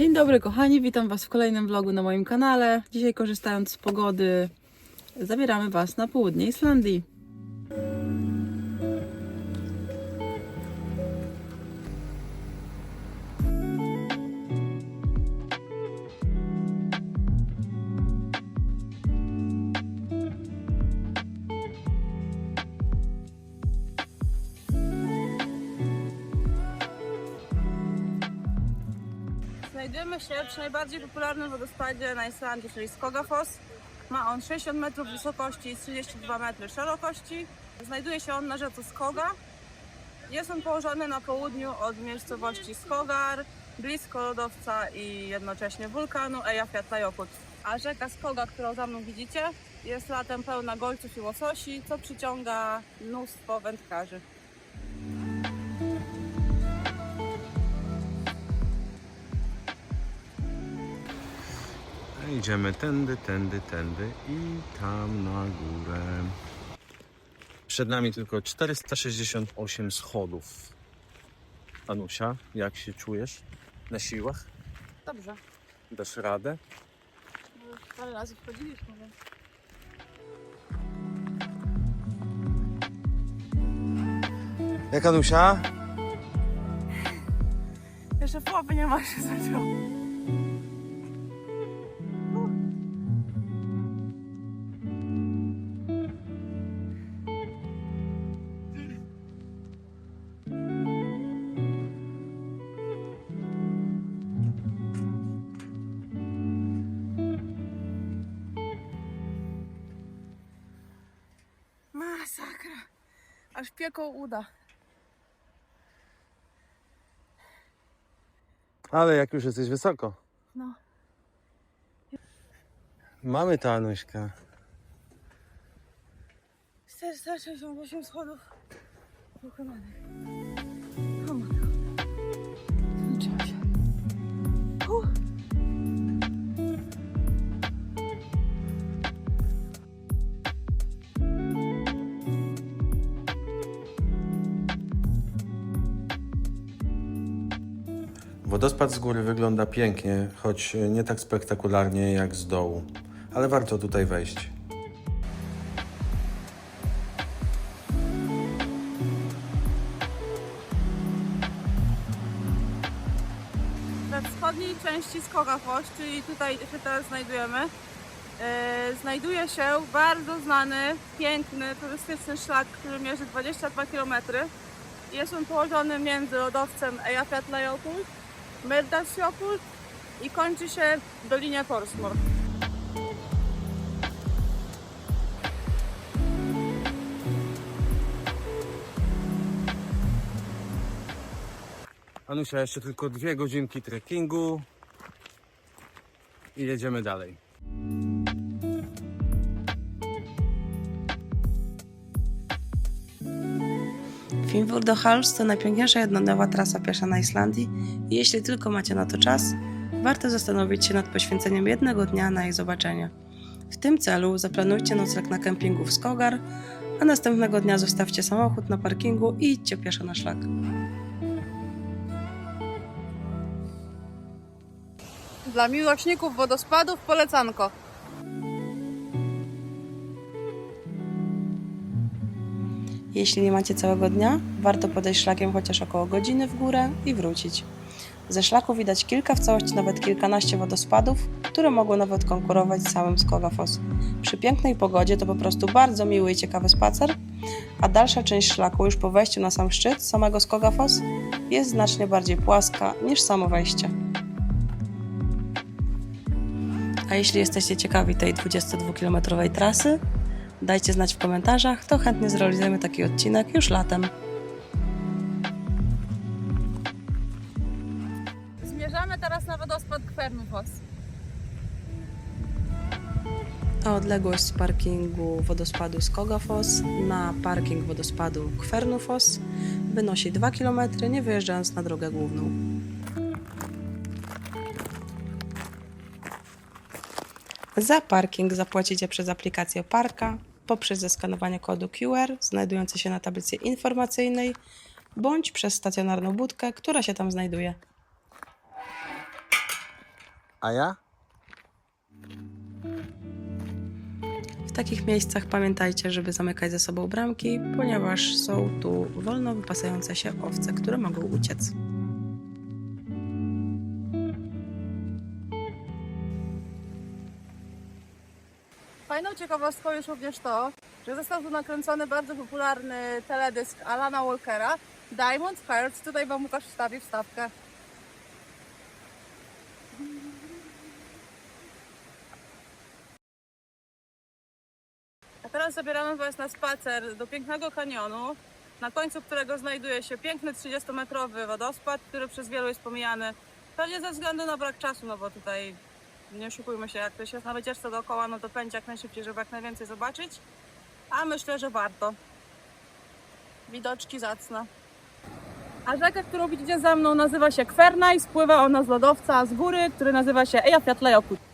Dzień dobry kochani, witam Was w kolejnym vlogu na moim kanale. Dzisiaj korzystając z pogody zabieramy Was na południe Islandii. Znajdujemy się przy najbardziej popularnym wodospadzie na Islandii, czyli Skogafoss. Ma on 60 metrów wysokości i 32 metry szerokości. Znajduje się on na rzece Skoga. Jest on położony na południu od miejscowości Skogar, blisko lodowca i jednocześnie wulkanu Eyjafjallajökull. A rzeka Skoga, którą za mną widzicie, jest latem pełna golców i łososi, co przyciąga mnóstwo wędkarzy. Idziemy tędy, tędy, tędy i tam na górę. Przed nami tylko 468 schodów. Anusia, jak się czujesz na siłach? Dobrze, Dasz radę? parę razy wchodziliśmy, więc... Jak Anusia? Jeszcze połowy nie ma się zaczął. Masakra. Aż pieką uda. Ale jak już jesteś wysoko. No. Mamy to Anuśka. 468 schodów pokonanych. Wodospad z góry wygląda pięknie, choć nie tak spektakularnie jak z dołu. Ale warto tutaj wejść. We wschodniej części Skogafoss, czyli tutaj się teraz znajdujemy, e, znajduje się bardzo znany, piękny, turystyczny szlak, który mierzy 22 km. Jest on położony między lodowcem Eyjafjallajökull, Myrdalsjökull i kończy się w Dolinie Porsmor. Anusia, jeszcze tylko dwie godzinki trekkingu i jedziemy dalej. Fimmvörðuháls to najpiękniejsza jednodniowa trasa piesza na Islandii i jeśli tylko macie na to czas, warto zastanowić się nad poświęceniem jednego dnia na jej zobaczenie. W tym celu zaplanujcie nocleg na kempingu w Skogar, a następnego dnia zostawcie samochód na parkingu i idźcie pieszo na szlak. Dla miłośników wodospadów polecanko. Jeśli nie macie całego dnia, warto podejść szlakiem chociaż około godziny w górę i wrócić. Ze szlaku widać kilka, w całości nawet kilkanaście wodospadów, które mogą nawet konkurować z samym Skogafoss. Przy pięknej pogodzie to po prostu bardzo miły i ciekawy spacer, a dalsza część szlaku już po wejściu na sam szczyt samego Skogafoss jest znacznie bardziej płaska niż samo wejście. A jeśli jesteście ciekawi tej 22-kilometrowej trasy, dajcie znać w komentarzach, to chętnie zrealizujemy taki odcinek już latem. Zmierzamy teraz na wodospad Kvernufoss. A odległość z parkingu wodospadu Skogafoss na parking wodospadu Kvernufoss wynosi 2 km, nie wyjeżdżając na drogę główną. Za parking zapłacicie przez aplikację Parka poprzez zeskanowanie kodu QR znajdujący się na tablicy informacyjnej bądź przez stacjonarną budkę, która się tam znajduje. A ja? W takich miejscach pamiętajcie, żeby zamykać ze sobą bramki, ponieważ są tu wolno wypasające się owce, które mogą uciec. Fajną ciekawostką jest również to, że został tu nakręcony bardzo popularny teledysk Alana Walkera Diamond Hearts. Tutaj Wam Łukasz wstawi wstawkę. A teraz zabieramy Was na spacer do pięknego kanionu, na końcu którego znajduje się piękny 30-metrowy wodospad, który przez wielu jest pomijany. Pewnie ze względu na brak czasu, no bo tutaj nie oszukujmy się, jak ktoś jest na wycieczce dookoła, no to pędzi jak najszybciej, żeby jak najwięcej zobaczyć. A myślę, że warto. Widoczki zacne. A rzeka, którą widzicie za mną nazywa się Kwerna i spływa ona z lodowca z góry, który nazywa się Eyjafjallajökull.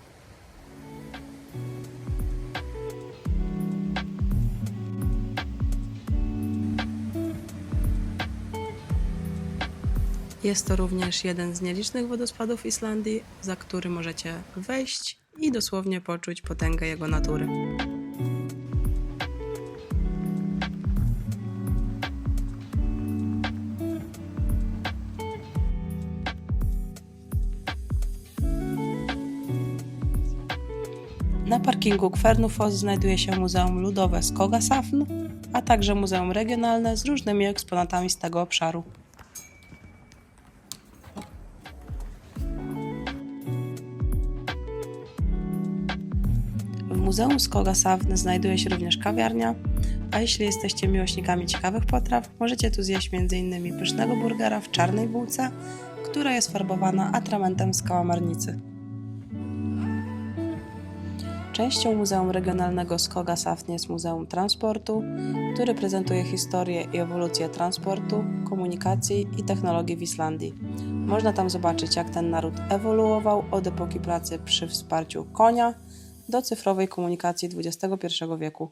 Jest to również jeden z nielicznych wodospadów Islandii, za który możecie wejść i dosłownie poczuć potęgę jego natury. Na parkingu Kvernufos znajduje się Muzeum Ludowe Skogasafn, a także Muzeum Regionalne z różnymi eksponatami z tego obszaru. Muzeum Skogasavn znajduje się również kawiarnia, a jeśli jesteście miłośnikami ciekawych potraw, możecie tu zjeść m.in. pysznego burgera w czarnej bułce, która jest farbowana atramentem z kałamarnicy. Częścią Muzeum Regionalnego Skogasavn jest Muzeum Transportu, który prezentuje historię i ewolucję transportu, komunikacji i technologii w Islandii. Można tam zobaczyć, jak ten naród ewoluował od epoki pracy przy wsparciu konia do cyfrowej komunikacji XXI wieku.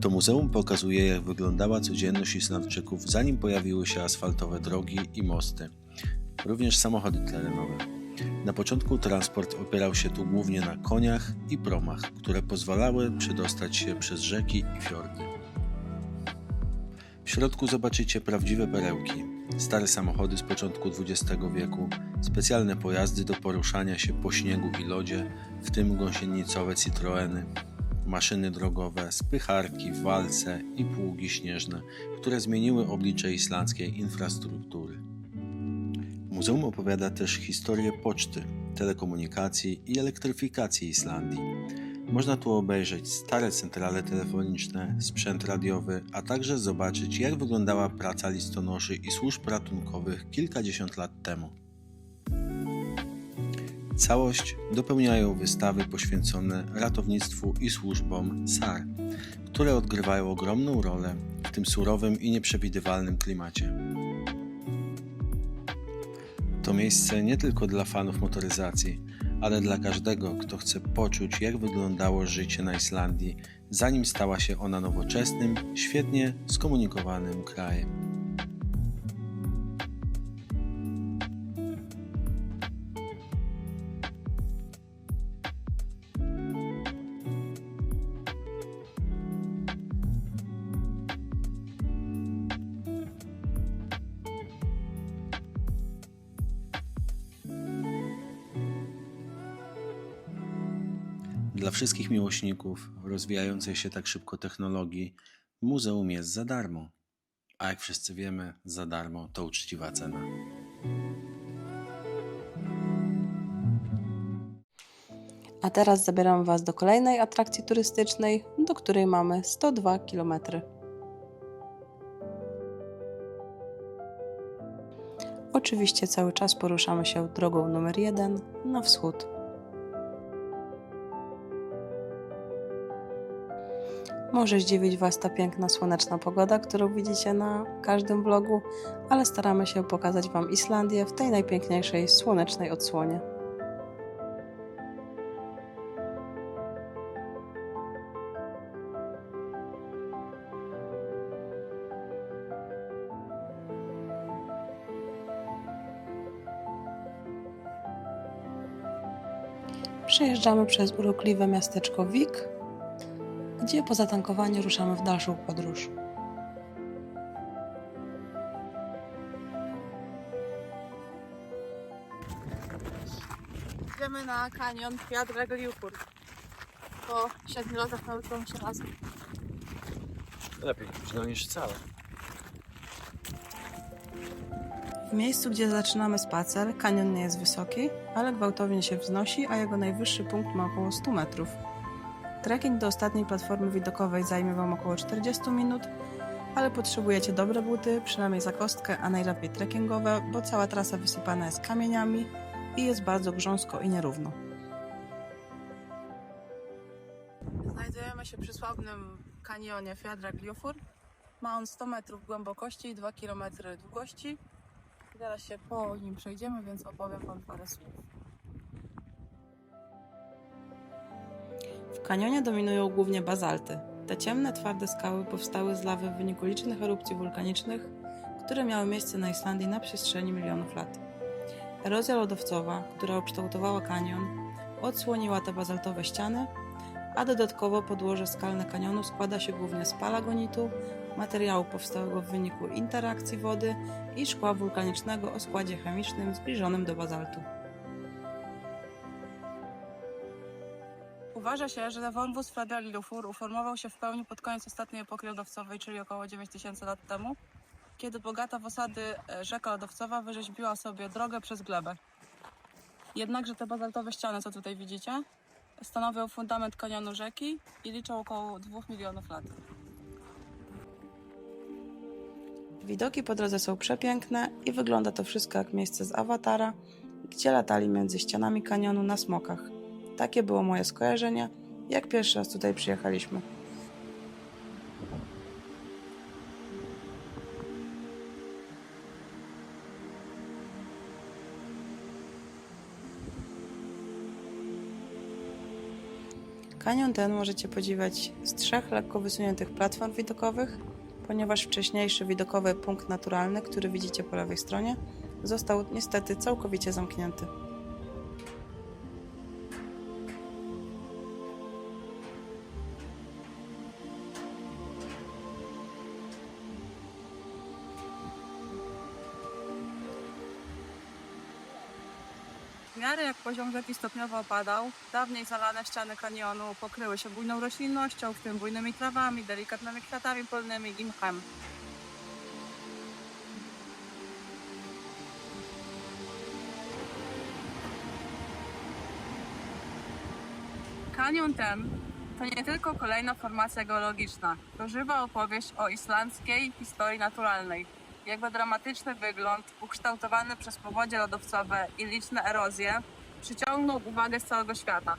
To muzeum pokazuje, jak wyglądała codzienność Islandczyków, zanim pojawiły się asfaltowe drogi i mosty, również samochody terenowe. Na początku transport opierał się tu głównie na koniach i promach, które pozwalały przedostać się przez rzeki i fiordy. W środku zobaczycie prawdziwe perełki, stare samochody z początku XX wieku, specjalne pojazdy do poruszania się po śniegu i lodzie, w tym gąsienicowe Citroeny, maszyny drogowe, spycharki, walce i pługi śnieżne, które zmieniły oblicze islandzkiej infrastruktury. Muzeum opowiada też historię poczty, telekomunikacji i elektryfikacji Islandii. Można tu obejrzeć stare centrale telefoniczne, sprzęt radiowy, a także zobaczyć, jak wyglądała praca listonoszy i służb ratunkowych kilkadziesiąt lat temu. Całość dopełniają wystawy poświęcone ratownictwu i służbom SAR, które odgrywają ogromną rolę w tym surowym i nieprzewidywalnym klimacie. To miejsce nie tylko dla fanów motoryzacji, ale dla każdego, kto chce poczuć, jak wyglądało życie na Islandii, zanim stała się ona nowoczesnym, świetnie skomunikowanym krajem. Dla wszystkich miłośników rozwijającej się tak szybko technologii, muzeum jest za darmo. A jak wszyscy wiemy, za darmo to uczciwa cena. A teraz zabieram Was do kolejnej atrakcji turystycznej, do której mamy 102 km. Oczywiście cały czas poruszamy się drogą numer 1 na wschód. Może zdziwić Was ta piękna słoneczna pogoda, którą widzicie na każdym vlogu, ale staramy się pokazać Wam Islandię w tej najpiękniejszej słonecznej odsłonie. Przejeżdżamy przez urokliwe miasteczko Vik, gdzie po zatankowaniu ruszamy w dalszą podróż. Idziemy na kanion Jadra Gliufur. Po 7 latach nauczyłam się razem. Lepiej późno niż wcale. W miejscu, gdzie zaczynamy spacer, kanion nie jest wysoki, ale gwałtownie się wznosi, a jego najwyższy punkt ma około 100 metrów. Trekking do ostatniej platformy widokowej zajmie Wam około 40 minut, ale potrzebujecie dobre buty, przynajmniej za kostkę, a najlepiej trekkingowe, bo cała trasa wysypana jest kamieniami i jest bardzo grząsko i nierówno. Znajdujemy się przy sławnym kanionie Fiadra Gliufur. Ma on 100 metrów głębokości i 2 km długości. Zaraz się po nim przejdziemy, więc opowiem Wam parę słów. Kanionie dominują głównie bazalty. Te ciemne, twarde skały powstały z lawy w wyniku licznych erupcji wulkanicznych, które miały miejsce na Islandii na przestrzeni milionów lat. Erozja lodowcowa, która ukształtowała kanion, odsłoniła te bazaltowe ściany, a dodatkowo podłoże skalne kanionu składa się głównie z palagonitu, materiału powstałego w wyniku interakcji wody i szkła wulkanicznego o składzie chemicznym zbliżonym do bazaltu. Uważa się, że wąwóz Fradeli Lufur uformował się w pełni pod koniec ostatniej epoki lodowcowej, czyli około 9000 lat temu, kiedy bogata w osady e, rzeka lodowcowa wyrzeźbiła sobie drogę przez glebę. Jednakże te bazaltowe ściany, co tutaj widzicie, stanowią fundament kanionu rzeki i liczą około 2 milionów lat. Widoki po drodze są przepiękne i wygląda to wszystko jak miejsce z awatara, gdzie latali między ścianami kanionu na smokach. Takie było moje skojarzenie, jak pierwszy raz tutaj przyjechaliśmy. Kanion ten możecie podziwiać z trzech lekko wysuniętych platform widokowych, ponieważ wcześniejszy widokowy punkt naturalny, który widzicie po lewej stronie, został niestety całkowicie zamknięty. Jak poziom rzeki stopniowo opadał, dawniej zalane ściany kanionu pokryły się bujną roślinnością, w tym bujnymi trawami, delikatnymi kwiatami polnymi i mchem. Kanion ten to nie tylko kolejna formacja geologiczna, to żywa opowieść o islandzkiej historii naturalnej. Jego dramatyczny wygląd, ukształtowany przez powodzie lodowcowe i liczne erozje, przyciągnął uwagę z całego świata.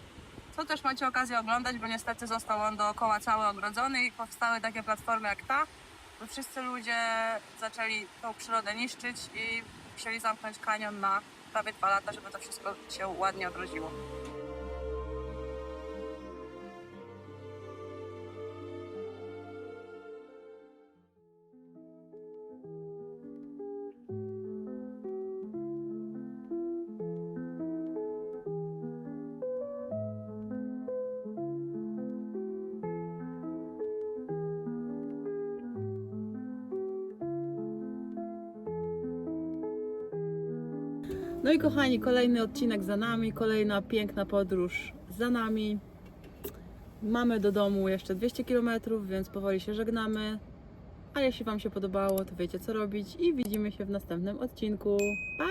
Co też macie okazję oglądać, bo niestety został on dookoła cały ogrodzony i powstały takie platformy jak ta, bo wszyscy ludzie zaczęli tą przyrodę niszczyć i musieli zamknąć kanion na prawie dwa lata, żeby to wszystko się ładnie odrodziło. No i kochani, kolejny odcinek za nami, kolejna piękna podróż za nami. Mamy do domu jeszcze 200 km, więc powoli się żegnamy. A jeśli Wam się podobało, to wiecie co robić i widzimy się w następnym odcinku. Pa!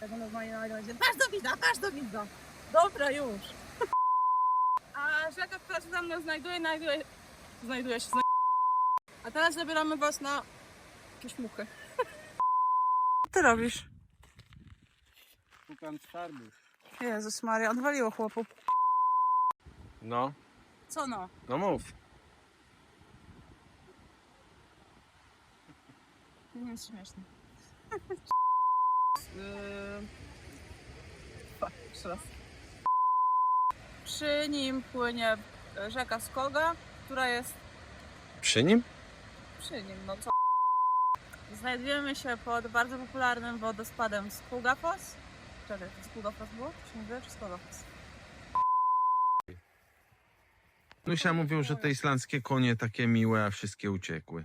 Tak normalnie nagrać. Patrz do widza, patrz do widza. Dobra, już. A rzeka, która się za mną znajduje, znajduje, znajduje się. A teraz zabieramy Was na jakieś muchy. Co ty robisz? Szukam skarbów. Jezus Maria, odwaliło chłopu. No, Co no? no mów. Nie jest śmieszne. Yy, jeszcze raz. Przy nim płynie rzeka Skoga, która jest Przy nim? przy nim, no co? Znajdujemy się pod bardzo popularnym wodospadem Skugafos. Czekaj, to Skugafos było? Czy nie było, czy Skogafos? Nusia mówił, że te islandzkie konie takie miłe, a wszystkie uciekły.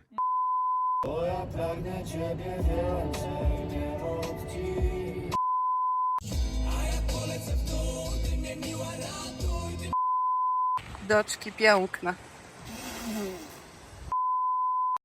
Doczki piękne.